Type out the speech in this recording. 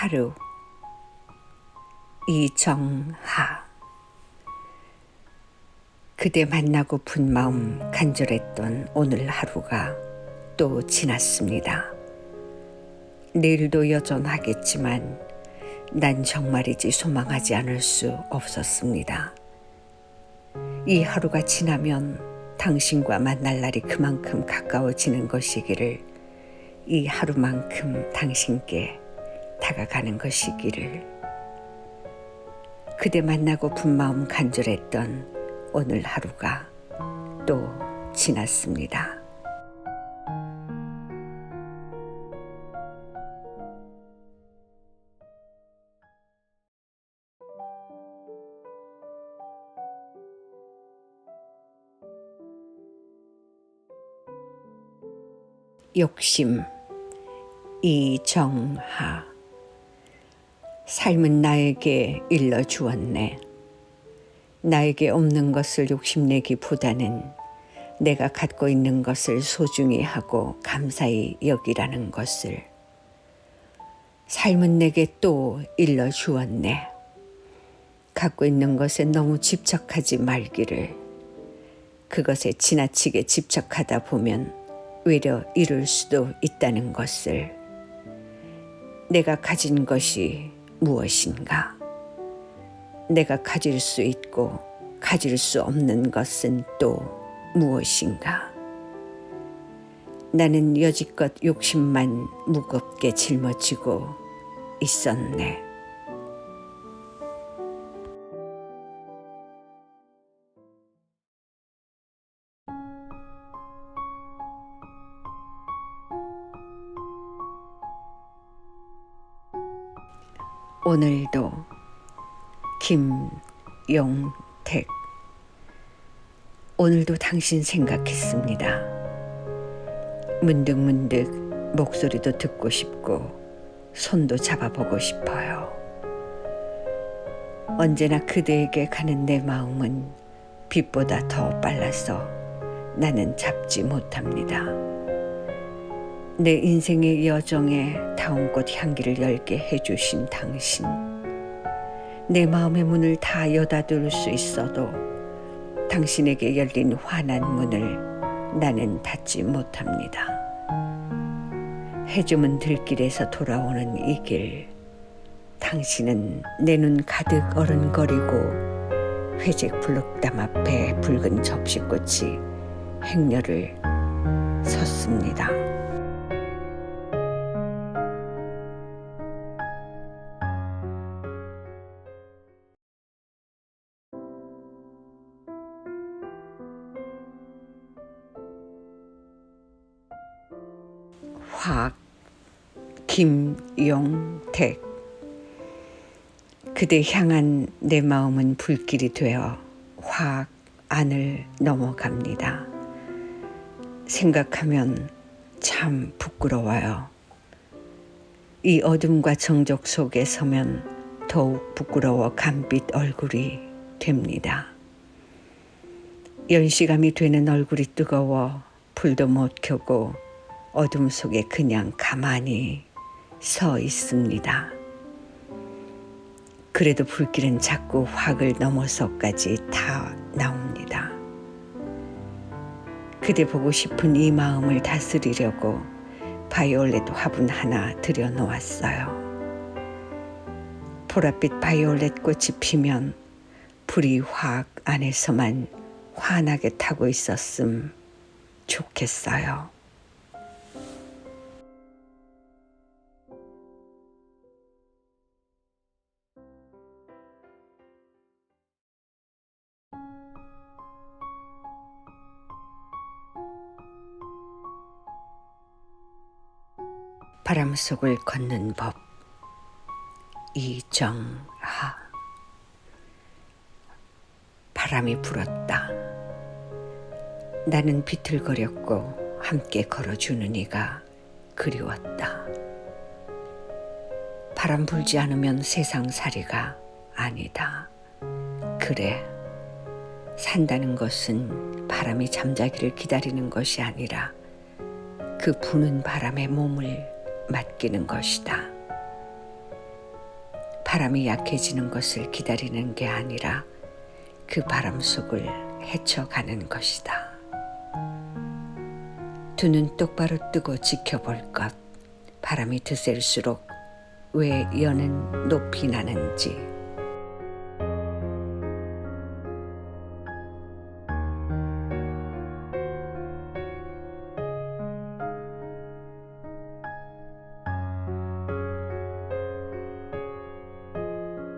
하루 이정하 그대 만나고픈 마음 간절했던 오늘 하루가 또 지났습니다. 내일도 여전하겠지만 난 정말이지 소망하지 않을 수 없었습니다. 이 하루가 지나면 당신과 만날 날이 그만큼 가까워지는 것이기를 이 하루만큼 당신께 다가가는 것이기를 그대 만나고픈 마음 간절했던 오늘 하루가 또 지났습니다. 욕심 이정하 삶은 나에게 일러 주었네. 나에게 없는 것을 욕심내기보다는 내가 갖고 있는 것을 소중히 하고 감사히 여기라는 것을 삶은 내게 또 일러 주었네. 갖고 있는 것에 너무 집착하지 말기를 그것에 지나치게 집착하다 보면 외려 이룰 수도 있다는 것을 내가 가진 것이 무엇인가? 내가 가질 수 있고 가질 수 없는 것은 또 무엇인가? 나는 여지껏 욕심만 무겁게 짊어지고 있었네. 오늘도 김용택 오늘도 당신 생각했습니다. 문득문득 목소리도 듣고 싶고 손도 잡아보고 싶어요. 언제나 그대에게 가는 내 마음은 빛보다 더 빨라서 나는 잡지 못합니다. 내 인생의 여정에 다운 꽃 향기를 열게 해주신 당신. 내 마음의 문을 다 여닫을 수 있어도 당신에게 열린 환한 문을 나는 닫지 못합니다. 해주문 들길에서 돌아오는 이 길, 당신은 내 눈 가득 어른거리고 회색 블록담 앞에 붉은 접시꽃이 행렬을 섰습니다. 화학 김용택 그대 향한 내 마음은 불길이 되어 화학 안을 넘어갑니다. 생각하면 참 부끄러워요. 이 어둠과 정적 속에 서면 더욱 부끄러워 감빛 얼굴이 됩니다. 연시감이 되는 얼굴이 뜨거워 불도 못 켜고 어둠 속에 그냥 가만히 서 있습니다. 그래도 불길은 자꾸 확을 넘어서까지 다 나옵니다. 그대 보고 싶은 이 마음을 다스리려고 바이올렛 화분 하나 들여놓았어요. 보랏빛 바이올렛 꽃이 피면 불이 확 안에서만 환하게 타고 있었음 좋겠어요. 바람 속을 걷는 법 이정하 바람이 불었다. 나는 비틀거렸고 함께 걸어주는 이가 그리웠다. 바람 불지 않으면 세상 살이가 아니다. 그래. 산다는 것은 바람이 잠자기를 기다리는 것이 아니라 그 부는 바람에 몸을 맡기는 것이다. 바람이 약해지는 것을 기다리는 게 아니라 그 바람 속을 헤쳐가는 것이다. 두 눈 똑바로 뜨고 지켜볼 것. 바람이 드셀수록 왜 연은 높이 나는지